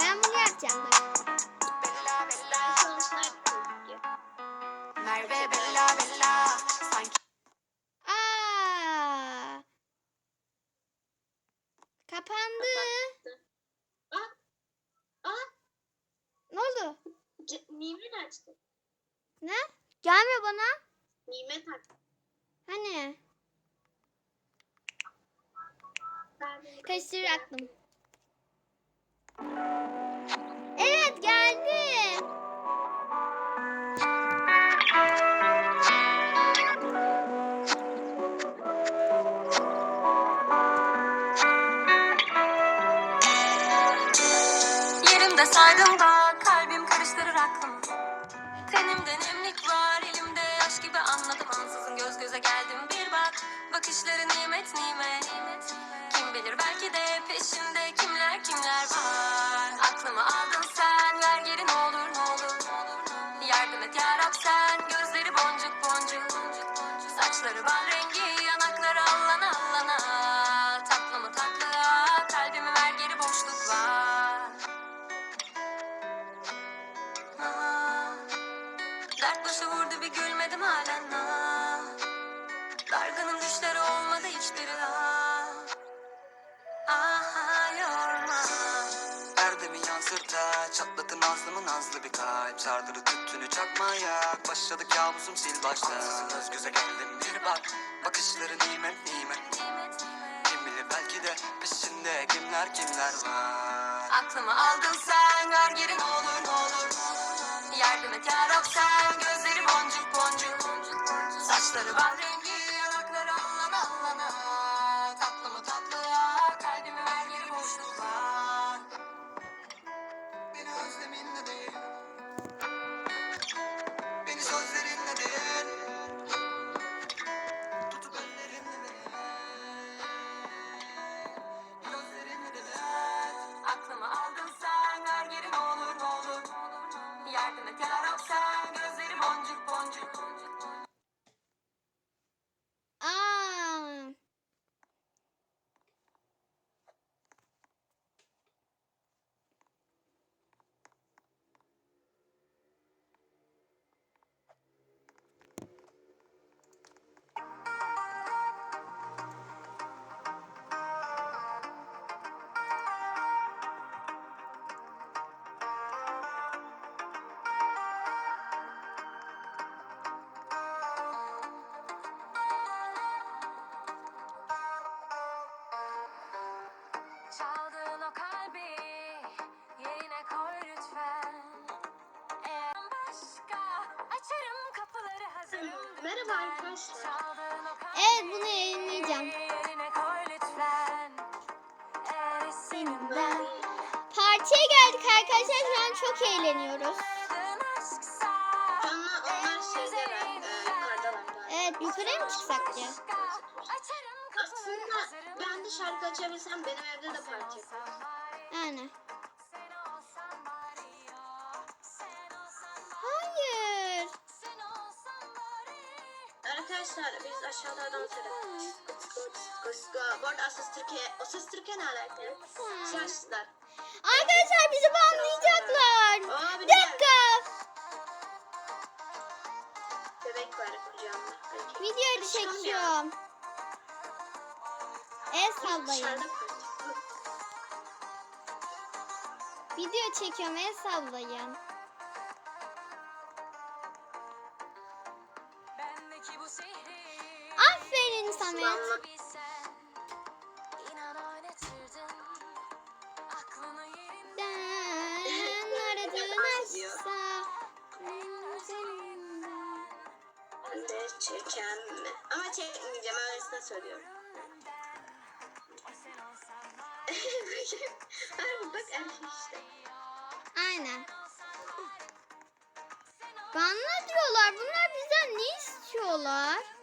Ben bunu yapacağım. dur. bella, bella. Merve, bella, bella, sanki Aa. Kapandı. Ne oldu? Nimet açtı. Ne? Gelmiyor bana. Nimet açtı. Hani? Karıştırır aklım. Evet geldi. Yerimde saydığımda kalbim Bakışları nimet nimet. Kim bilir belki de peşinde kimler kimler var. Aklımı aldın sen ver geri ne olur ne olur. Yardım et yarab sen gözleri boncuk boncuk. Saçları bal kalp Sardırı tüttünü çakmaya. Başladı kabusum sil baştan. Ansızın göz göze geldim bir bak. Bakışları nimet nimet Kim bilir belki de peşinde kimler kimler var. Aklımı aldın sen ver geri olur ne olur. Yardım et yarab sen gözleri boncuk boncuk. Saçları bal Merhaba arkadaşlar. Evet bunu yayınlayacağım. Partiye geldik arkadaşlar. Şu an çok eğleniyoruz. aşksa Onlar, onlar şeydeler. E, yukarıdalar. Evet yukarıya mı çıksak ya? Aslında ben de şarkı açabilsem benim evde de parti yaparım. Yani. Arkadaşlar biz aşağıda dans edelim. Bu arada Asas Türkiye, Asas Türkiye ne alakalı? Siyasiler. Arkadaşlar bizi banlayacaklar. Aa, bir dakika. bebek var kucağımda. Belki. Video çekiyorum. El sallayın. Video çekiyorum el sallayın. Yerinde Sen aradığın aşksa. Ben de çeken mi? Ama çekmeyeceğim öylesine söylüyorum. Harbi bak erkek işte. Aynen. Banla diyorlar. Bunlar bizden ne istiyorlar?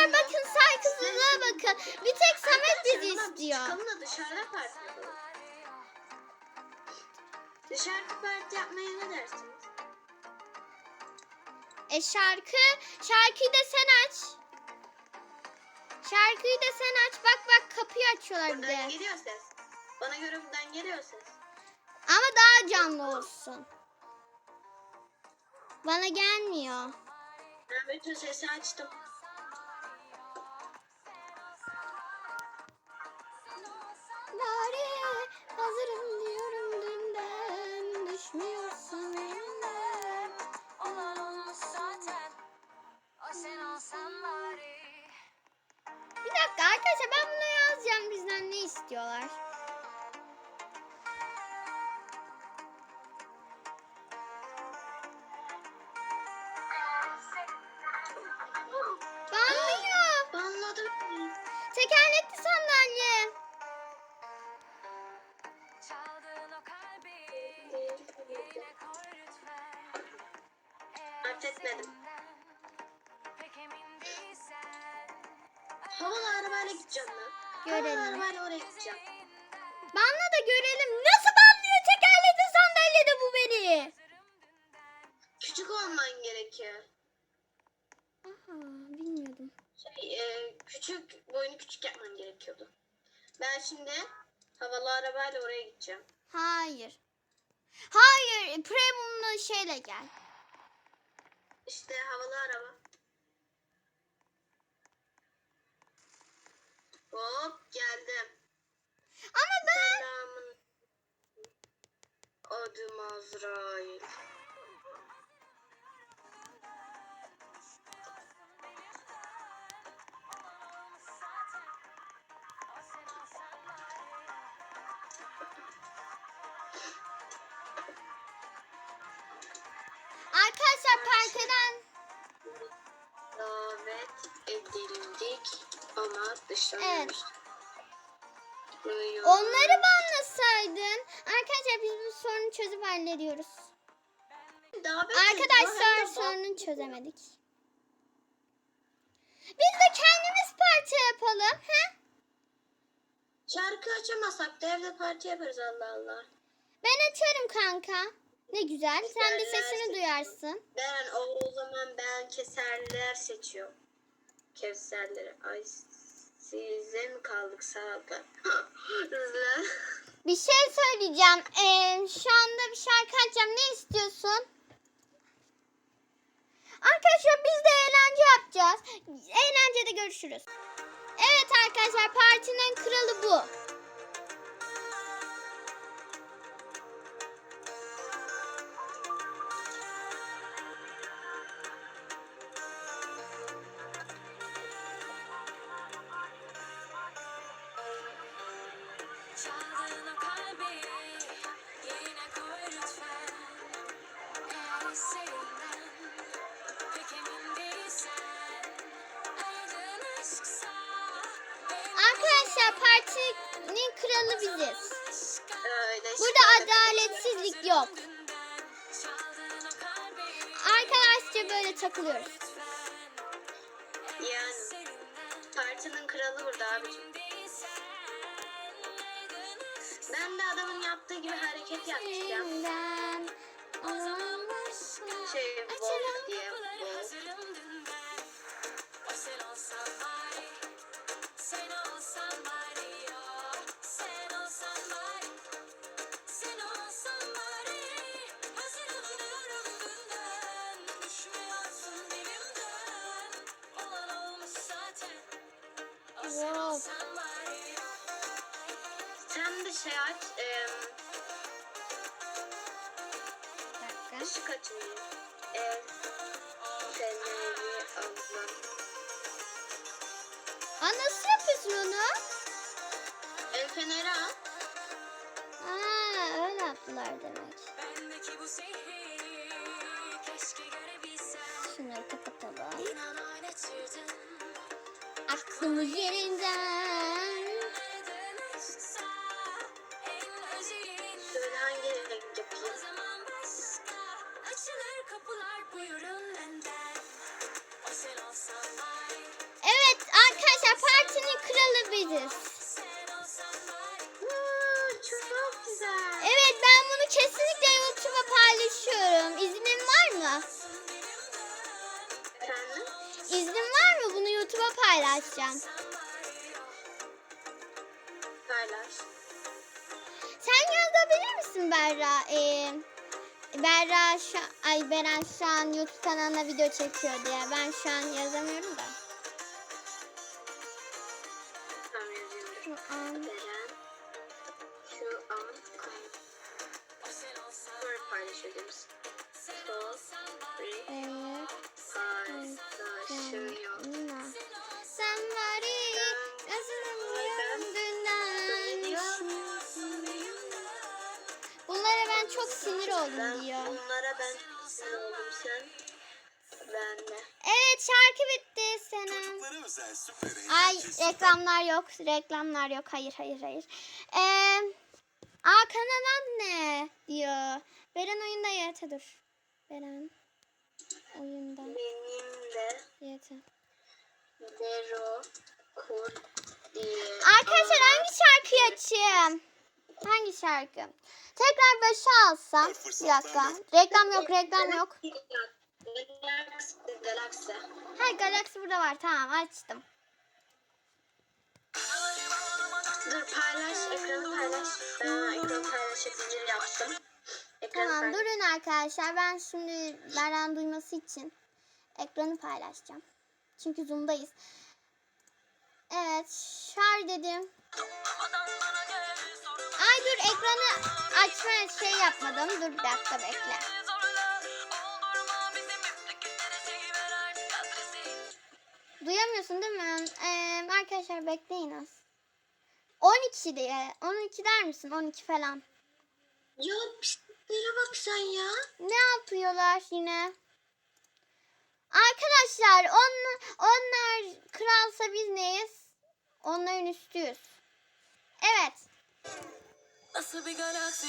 Arkadaşlar bakın saygısızlığa bakın. Bir tek Samet bizi istiyor. Çıkalım da dışarıda parti yapalım. Dışarıda parti yapmaya ne dersiniz? E şarkı, şarkıyı da sen aç. Şarkıyı da sen aç. Bak bak kapıyı açıyorlar bir Buradan de. geliyor ses. Bana göre buradan geliyor ses. Ama daha canlı olsun. Bana gelmiyor. Ben bütün sesi açtım. Fark etmedim. senden pek emin değilsen. Havalı arabayla gideceğim ben. Görelim. Arabayla oraya gideceğim. Banla da görelim. Nasıl banlıyor tekerlekli sandalyede bu beni? Küçük olman gerekiyor. Aha bilmiyordum. Şey, e, küçük, boyunu küçük yapman gerekiyordu. Ben şimdi havalı arabayla oraya gideceğim. Hayır. Hayır. Premium'lu şeyle gel. İşte havalı araba. Hop geldim. Ama ben Selamın adım Azrail. arkadaşlar partiden edildik ama dışlanmış. Evet. onları banlasaydın. Arkadaşlar biz bu sorunu çözüp hallediyoruz. Davet Arkadaşlar de sorunu çözemedik. Biz de kendimiz parti yapalım. He? Şarkı açamasak da evde parti yaparız Allah Allah. Ben açarım kanka. Ne güzel. Sen de sesini duyarsın. Ben o, o zaman ben keserler seçiyorum. Keserleri. Ay size mi kaldık? Hızlı. Bir şey söyleyeceğim. Ee, şu anda bir şarkı açacağım. Ne istiyorsun? Arkadaşlar biz de eğlence yapacağız. Eğlencede görüşürüz. Evet arkadaşlar partinin kralı bu. Yok. Arkadaşça böyle takılıyoruz. Yani partinin kralı burada abicim. Ben de adamın yaptığı gibi hareket yapacağım. Şey Wolf diye Wolf. Wow. Sen de şey aç. Bir dakika. ışık açmayı. Feneri abla. Aa, nasıl yapıyorsun onu? El feneri al. Aa, öyle yaptılar demek. Bendeki bu sihri Aklımız yerinden. Paylaşacağım. Paylaş. Sen yazabilir misin Berra? Ee, Berra şu, ay Beren şu an YouTube kanalına video çekiyor diye. Ben şu an yazamıyorum da. Şu an Beren. Şu an. Story evet. Çok sinir oldum Ben diyor. bunlara ben sen. Ben de. Evet şarkı bitti Senem. Çocuklara özel süper Ay reklamlar yok. Reklamlar yok. Hayır hayır hayır. Ee, aa kanal ne diyor. Beren oyunda yete dur. Beren oyunda Benim de yete. Dero Kur diye. Arkadaşlar hangi şarkıyı açayım? Hangi şarkı? Tekrar başa alsam. Bir dakika. Reklam yok reklam yok. Galaxy, Galaxy. Ha Galaxy burada var. Tamam açtım. Dur paylaş, ekranı paylaş. Ben ekranı paylaşabilir yaptım. Ekranı Tamam paylaş. durun arkadaşlar. Ben şimdi Beren duyması için ekranı paylaşacağım. Çünkü Zoom'dayız. Evet, şar dedim. Ay dur ekranı açma şey yapmadım. Dur bir dakika bekle. Duyamıyorsun değil mi? Ee, arkadaşlar bekleyin az. 12 diye. 12 der misin? 12 falan. Ya pisliklere bak sen ya. Ne yapıyorlar yine? Arkadaşlar on, onlar kralsa biz neyiz? Onların üstüyüz. Evet. Nasıl bir galaksi?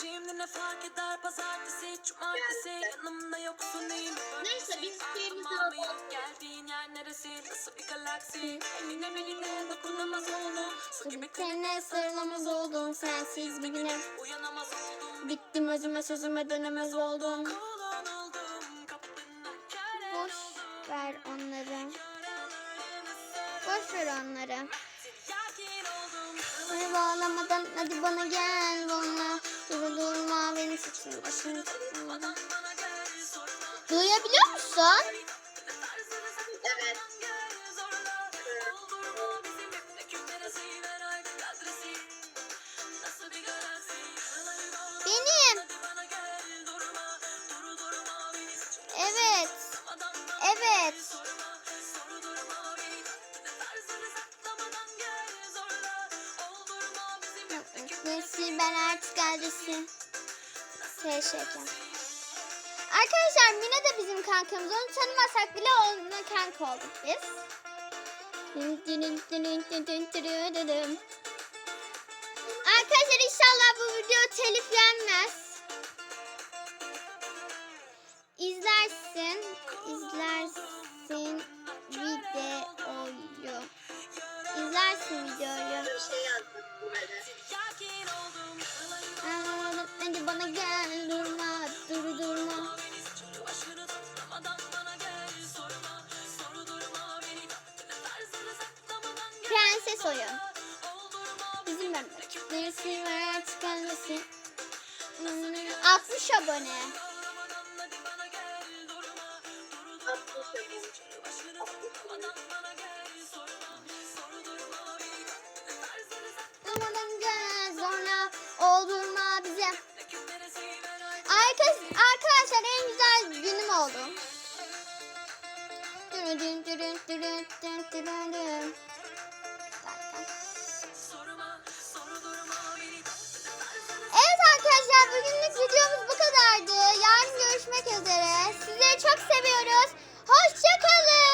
Şimdi ne fark eder? Pazartesi Cumartesi. Yanımda yoksun değil mi Neyse, biz şey? şeyimizi alalım. Geldiğin yer neresi? Nasıl bir galaksi? Eline beline dokunamaz oldum. Su gibi tenine sarılamaz oldum. Sensiz bir güne uyanamaz oldum. Bittim özüme sözüme dönemez oldum. Kulun oldum. Kapına kere Boş ver onları. Boş ver onları. Beni bağlamadan hadi bana gel bana. Dur durma beni saçını başını Duyabiliyor musun? Arkadaşlar Mine de bizim kankamız. Onu tanımasak bile onunla kanka olduk biz. Arkadaşlar inşallah bu video telif yenmez. İzlersin, izlersin videoyu. İzlersin videoyu. Prenses oyun. Bizim memleket. Neresi var artık annesi. 60 abone. 60 yapılmış. Durmadan gel sonra oldurma bize. Arkadaş, arkadaşlar en güzel günüm oldu. Arkadaşlar bugünlük videomuz bu kadardı. Yarın görüşmek üzere. Sizleri çok seviyoruz. Hoşçakalın.